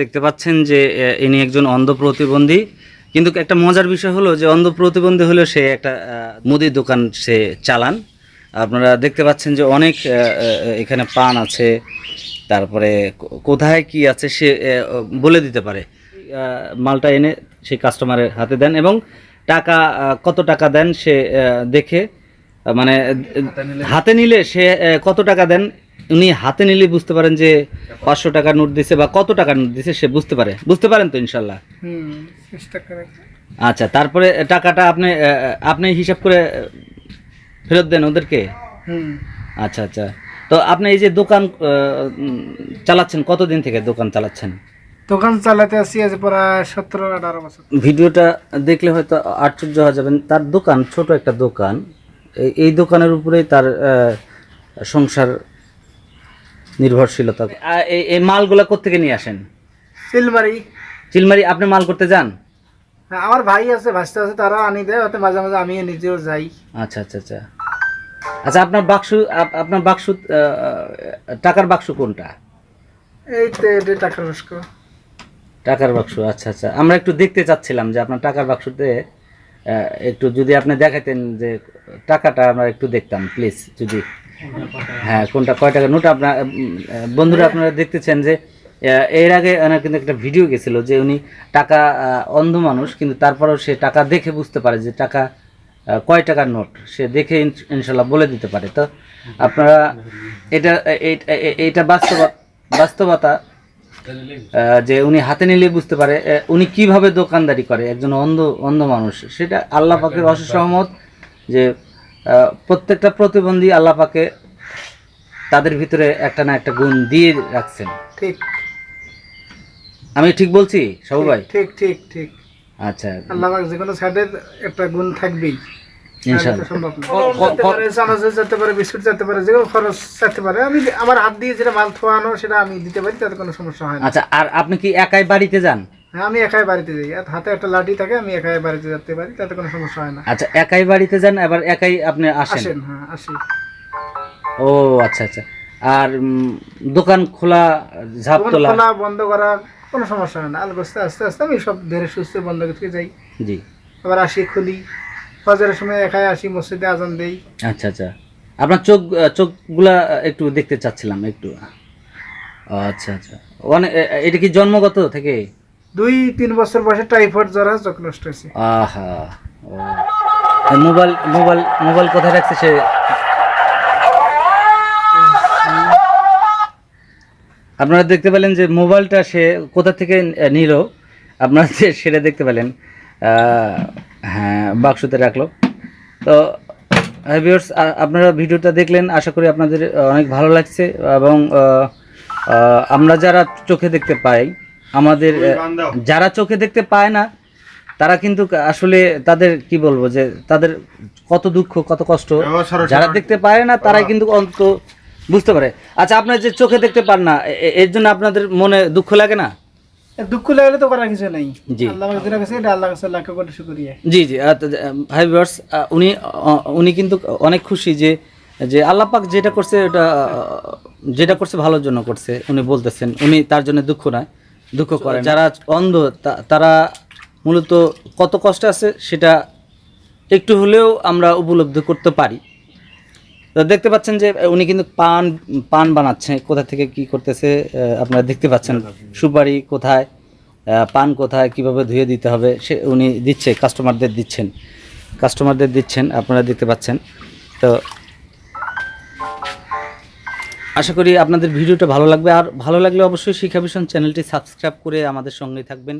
দেখতে পাচ্ছেন যে ইনি একজন অন্ধ প্রতিবন্ধী কিন্তু একটা মজার বিষয় হলো যে অন্ধ প্রতিবন্ধী হলেও সে একটা মুদির দোকান সে চালান। আপনারা দেখতে পাচ্ছেন যে অনেক এখানে পান আছে। তারপরে কোথায় কি আছে সে বলে দিতে পারে। মালটা এনে সেই কাস্টমারের হাতে দেন এবং টাকা কত টাকা দেন সে দেখে মানে হাতে নিলে। সে কত টাকা দেন উনি হাতে নিলে বুঝতে পারেন যে পাঁচশো টাকা নোট দিছে বা কত টাকা নোট দিছে সে বুঝতে পারে। বুঝতে পারেন তো ইনশাল্লাহ? আচ্ছা তারপরে টাকাটা আপনি আপনি হিসাব করে ফেরত দেন ওদেরকে? আচ্ছা আচ্ছা। তো আপনি এই যে দোকান চালাচ্ছেন কতদিন থেকে দোকান চালাচ্ছেন? দোকান চালাতে আসি আজ প্রায় সতেরো আঠারো বছর। ভিডিওটা দেখলে হয়তো আশ্চর্য হয়ে যাবেন। তার দোকান ছোট একটা দোকান। এই- এই দোকানের উপরেই তার সংসার নির্ভরশীলতা। এই এই মালগুলা কোত্থেকে নিয়ে আসেন? সিলমারি চিলমারি আপনি মাল করতে যান? হ্যাঁ, আমার ভাই আছে ভাস্তা আছে তারাও আনি দেয় ওতে মাঝে মাঝে আমি নিজেও যাই। আচ্ছা আচ্ছা আচ্ছা। আচ্ছা আপনার বাক্স আপনার বাক্স টাকার বাক্স কোনটা? এই তো এটা টাকার বাস্ক টাকার বাক্স আচ্ছা আচ্ছা। আমরা একটু দেখতে চাচ্ছিলাম যে আপনার টাকার বাক্সতে একটু যদি আপনি দেখাতেন যে টাকাটা আমরা একটু দেখতাম প্লিজ যদি হ্যাঁ কোনটা, কয় টাকা? নোট আপনার বন্ধুরা আপনারা দেখতেছেন যে এর আগে ওনার কিন্তু একটা ভিডিও গেছিল যে উনি টাকা অন্ধ মানুষ, কিন্তু তারপরেও সে টাকা দেখে বুঝতে পারে যে টাকা কয় টাকার নোট, সে দেখে ইনশাল্লাহ বলে দিতে পারে। তো আপনারা এটা এটা বাস্তব, বাস্তবতা যে উনি হাতে নিলে বুঝতে পারে উনি কীভাবে দোকানদারি করে, একজন অন্ধ অন্ধ মানুষ, সেটা আল্লাহ পাকের অশেষ সহমত যে প্রত্যেকটা প্রতিবন্ধী আল্লাহ পাকে তাদের ভিতরে একটা না একটা গুণ দিয়ে রাখছেন। ঠিক। আমি ঠিক বলছি সবু ভাই? ঠিক ঠিক ঠিক। আচ্ছা। আল্লাহ পাক যে কোনো সাইডের একটা গুণ থাকবেই। ইনশাল্লাহ নাহলে তো সম্ভব না। ক- ক- যেতে পারে, চানাচুর যেতে পারে বিস্কুট যেতে পারে যে খরচ যেতে পারে। আমি আমার হাত দিয়ে যেটা মাল থোয়ানো সেটা আমি দিতে পারি তাতে কোনো সমস্যা হয় আচ্ছা আর আপনি কি একাই বাড়িতে যান? হ্যাঁ আমি একাই বাড়িতে যাই। হাতে একটা লাঠি থাকে আমি একাই বাড়িতে যেতে পারি তাতে কোনো সমস্যা হয় না। আচ্ছা একাই বাড়িতে যান এবার একাই আপনি আসেন? আসেন হ্যাঁ আসি। ও আচ্ছা আচ্ছা। আর দোকান খোলা ঝাপ তোলা? খোলা বন্ধ করা কোনো সমস্যা হয় না। আলগো আস্তে আস্তে আস্তে আমি সব ধীরে সুস্থ বন্ধ করে যাই। জি। আবার আসি খুলি। ফজরের সময় একাই আসি মসজিদে আজান দেই। আচ্ছা আচ্ছা। আপনার চোখ চোখগুলা একটু দেখতে চাচ্ছিলাম একটু। আচ্ছা আচ্ছা। অনেক এটা কি জন্মগত থেকে? দুই, তিন বছর বয়সে টাইফয়েড জ্বর চোখ নষ্ট হয়েছে। আহা মোবাইল মোবাইল মোবাইল কোথায় রাখছে সে? আপনারা দেখতে পেলেন যে মোবাইলটা সে কোথা থেকে নিল? আপনারা যে- সেটা দেখতে পেলেন। হ্যাঁ বাক্সতে রাখল। তো ভিউয়ার্স আপনারা ভিডিওটা দেখলেন, আশা করি আপনাদের অনেক ভালো লাগছে এবং আমরা যারা চোখে দেখতে পাই আমাদের যারা চোখে দেখতে পায় না তারা কিন্তু আসলে তাদের কি বলব যে তাদের কত দুঃখ কত কষ্ট। যারা দেখতে পারে না তারাই কিন্তু অন্ত বুঝতে পারে। আচ্ছা আপনার যে চোখে দেখতে পান না এর জন্য আপনাদের মনে দুঃখ লাগে না? দুঃখ লাগলে তো করার কিছু নেই। জি। আল্লাহ কাছে এটা আল্লাহ কাছে লাখ কোটি শুকরিয়া। জি ভাই ভিউয়ার্স উনি উনি কিন্তু অনেক খুশি যে যে আল্লাহ পাক যেটা করছে ওটা যেটা করছে ভালোর জন্য করছে উনি বলতেছেন। উনি তার জন্য দুঃখ নয়। দুঃখ করে যারা অন্ধ তারা মূলত কত কষ্ট আছে সেটা একটু হলেও আমরা উপলব্ধি করতে পারি। তো দেখতে পাচ্ছেন যে উনি কিন্তু পান পান বানাচ্ছে কোথা থেকে কি করতেছে আপনারা দেখতে পাচ্ছেন সুপারি কোথায় পান কোথায় কীভাবে ধুয়ে দিতে হবে সে উনি দিচ্ছে কাস্টমারদের দিচ্ছেন কাস্টমারদের দিচ্ছেন আপনারা দেখতে পাচ্ছেন। তো আশা করি আপনাদের ভিডিওটা ভালো লাগবে। আর ভালো লাগলে অবশ্যই শিক্ষা ভীষণ চ্যানেলটি সাবস্ক্রাইব করে আমাদের সঙ্গে থাকবেন।